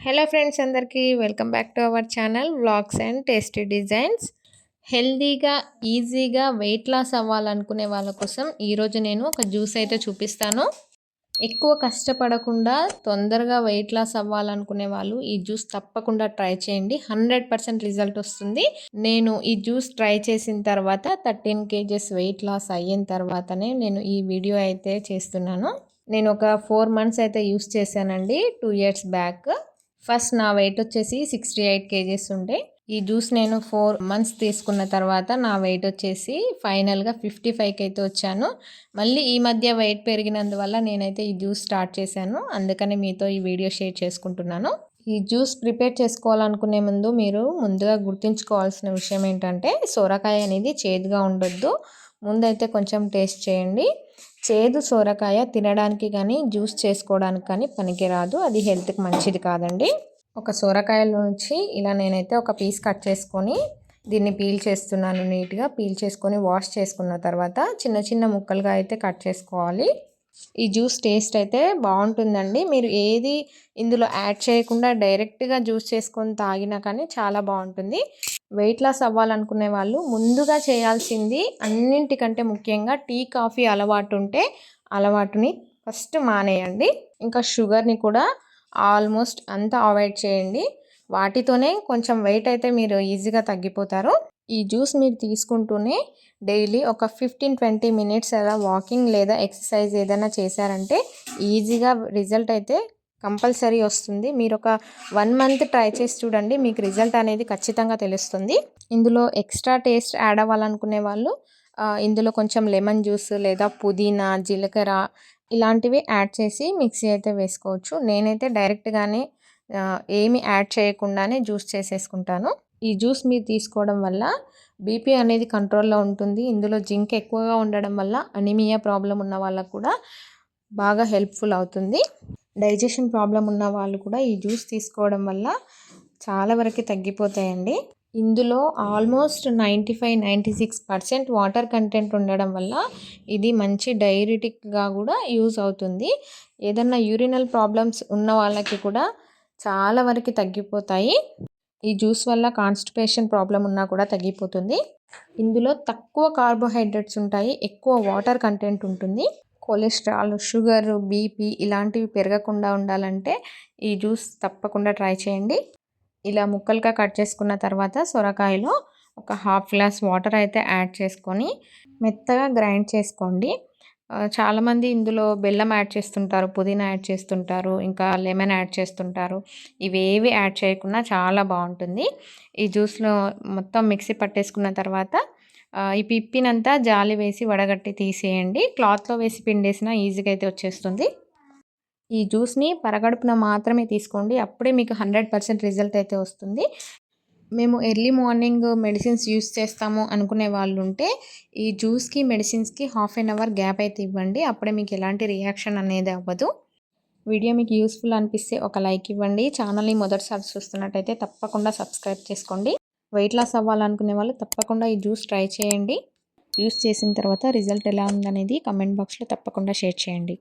Hello friends అందరికీ welcome back to our channel vlogs and tasty designs హెల్దీగా ఈజీగా weight loss అవ్వాలనుకునే వాళ్ళ కోసం ఈరోజు నేను ఒక జ్యూస్ అయితే చూపిస్తాను. ఎక్కువ కష్టపడకుండా తొందరగా వెయిట్ లాస్ అవ్వాలనుకునే వాళ్ళు ఈ జ్యూస్ తప్పకుండా ట్రై చేయండి. హండ్రెడ్ పర్సెంట్ రిజల్ట్ వస్తుంది. నేను ఈ జ్యూస్ ట్రై చేసిన తర్వాత థర్టీన్ కేజెస్ వెయిట్ లాస్ అయిన తర్వాతనే నేను ఈ వీడియో అయితే చేస్తున్నాను. నేను ఒక ఫోర్ మంత్స్ అయితే యూస్ చేశానండి టూ ఇయర్స్ బ్యాక్ ఫస్ట్ నా వెయిట్ వచ్చేసి సిక్స్టీ ఎయిట్ కేజీస్ ఉండే. ఈ జ్యూస్ నేను ఫోర్ మంత్స్ తీసుకున్న తర్వాత నా వెయిట్ వచ్చేసి ఫైనల్గా ఫిఫ్టీ ఫైవ్కి అయితే వచ్చాను. మళ్ళీ ఈ మధ్య వెయిట్ పెరిగినందువల్ల నేనైతే ఈ జ్యూస్ స్టార్ట్ చేశాను. అందుకని మీతో ఈ వీడియో షేర్ చేసుకుంటున్నాను. ఈ జ్యూస్ ప్రిపేర్ చేసుకోవాలనుకునే ముందు మీరు ముందుగా గుర్తుంచుకోవాల్సిన విషయం ఏంటంటే సొరకాయ అనేది చేదుగా ఉండొద్దు. ముందైతే కొంచెం టేస్ట్ చేయండి. చేదు సోరకాయ తినడానికి కానీ జ్యూస్ చేసుకోవడానికి కానీ పనికిరాదు. అది హెల్త్కి మంచిది కాదండి. ఒక సోరకాయల నుంచి ఇలా నేనైతే ఒక పీస్ కట్ చేసుకొని దీన్ని పీల్ చేస్తున్నాను నీట్గా. పీల్ చేసుకొని వాష్ చేసుకున్న తర్వాత చిన్న చిన్న ముక్కలుగా అయితే కట్ చేసుకోవాలి. ఈ జ్యూస్ టేస్ట్ అయితే బాగుంటుందండి. మీరు ఏది ఇందులో యాడ్ చేయకుండా డైరెక్ట్గా జ్యూస్ చేసుకొని తాగినా కానీ చాలా బాగుంటుంది. వెయిట్ లాస్ అవ్వాలనుకునే వాళ్ళు ముందుగా చేయాల్సింది అన్నింటికంటే ముఖ్యంగా టీ కాఫీ అలవాటు ఉంటే అలవాటుని ఫస్ట్ మానేయండి. ఇంకా షుగర్ని కూడా ఆల్మోస్ట్ అంతా అవాయిడ్ చేయండి. వాటితోనే కొంచెం వెయిట్ అయితే మీరు ఈజీగా తగ్గిపోతారు. ఈ జ్యూస్ మీరు తీసుకుంటూనే డైలీ ఒక ఫిఫ్టీన్ ట్వంటీ మినిట్స్ అలా వాకింగ్ లేదా ఎక్సర్సైజ్ ఏదైనా చేశారంటే ఈజీగా రిజల్ట్ అయితే కంపల్సరీ వస్తుంది. మీరు ఒక వన్ మంత్ ట్రై చేసి చూడండి. మీకు రిజల్ట్ అనేది ఖచ్చితంగా తెలుస్తుంది. ఇందులో ఎక్స్ట్రా టేస్ట్ యాడ్ అవ్వాలనుకునే వాళ్ళు ఇందులో కొంచెం లెమన్ జ్యూస్ లేదా పుదీనా జీలకర్ర ఇలాంటివి యాడ్ చేసి మిక్సీ అయితే వేసుకోవచ్చు. నేనైతే డైరెక్ట్గానే ఏమి యాడ్ చేయకుండానే జ్యూస్ చేసేసుకుంటాను. ఈ జ్యూస్ మీరు తీసుకోవడం వల్ల బీపీ అనేది కంట్రోల్లో ఉంటుంది. ఇందులో జింక్ ఎక్కువగా ఉండడం వల్ల అనిమియా ప్రాబ్లం ఉన్న వాళ్ళకు కూడా బాగా హెల్ప్ఫుల్ అవుతుంది. డైజెషన్ ప్రాబ్లం ఉన్న వాళ్ళు కూడా ఈ జ్యూస్ తీసుకోవడం వల్ల చాలా వరకు తగ్గిపోతాయండి. ఇందులో almost ninety five ninety six percent water content ఉండడం వల్ల ఇది మంచి డైరిటిక్గా కూడా యూజ్ అవుతుంది. ఏదన్నా యూరినల్ ప్రాబ్లమ్స్ ఉన్న వాళ్ళకి కూడా చాలా వరకు తగ్గిపోతాయి. ఈ జ్యూస్ వల్ల కాన్స్టిపేషన్ ప్రాబ్లం ఉన్నా కూడా తగ్గిపోతుంది. ఇందులో తక్కువ కార్బోహైడ్రేట్స్ ఉంటాయి ఎక్కువ వాటర్ కంటెంట్ ఉంటుంది. కొలెస్ట్రాల్ షుగర్ బీపీ ఇలాంటివి పెరగకుండా ఉండాలంటే ఈ జ్యూస్ తప్పకుండా ట్రై చేయండి. ఇలా ముక్కలుగా కట్ చేసుకున్న తర్వాత సొరకాయలో ఒక హాఫ్ గ్లాస్ వాటర్ అయితే యాడ్ చేసుకొని మెత్తగా గ్రైండ్ చేసుకోండి. చాలామంది ఇందులో బెల్లం యాడ్ చేస్తుంటారు పుదీనా యాడ్ చేస్తుంటారు ఇంకా లెమన్ యాడ్ చేస్తుంటారు. ఇవేవి యాడ్ చేయకుండా చాలా బాగుంటుంది. ఈ జ్యూస్లో మొత్తం మిక్సీ పట్టేసుకున్న తర్వాత ఈ పిప్పినంతా జాలి వేసి వడగట్టి తీసేయండి. క్లాత్లో వేసి పిండేసినా ఈజీగా అయితే వచ్చేస్తుంది. ఈ జ్యూస్ని పరగడుపున మాత్రమే తీసుకోండి. అప్పుడే మీకు హండ్రెడ్ పర్సెంట్ రిజల్ట్ అయితే వస్తుంది. మేము ఎర్లీ మార్నింగ్ మెడిసిన్స్ యూస్ చేస్తాము అనుకునే వాళ్ళు ఉంటే ఈ జ్యూస్కి మెడిసిన్స్కి హాఫ్ అన్ అవర్ గ్యాప్ అయితే ఇవ్వండి. అప్పుడే మీకు ఎలాంటి రియాక్షన్ అనేది అవ్వదు. వీడియో మీకు యూస్ఫుల్ అనిపిస్తే ఒక లైక్ ఇవ్వండి. ఛానల్ని మొదటిసారి చూస్తున్నట్టయితే తప్పకుండా సబ్స్క్రైబ్ చేసుకోండి. వెయిట్ లాస్ అవ్వాలనుకునే వాళ్ళు తప్పకుండా ఈ జ్యూస్ ట్రై చేయండి. యూస్ చేసిన తర్వాత రిజల్ట్ ఎలా ఉందనేది కమెంట్ బాక్స్లో తప్పకుండా షేర్ చేయండి.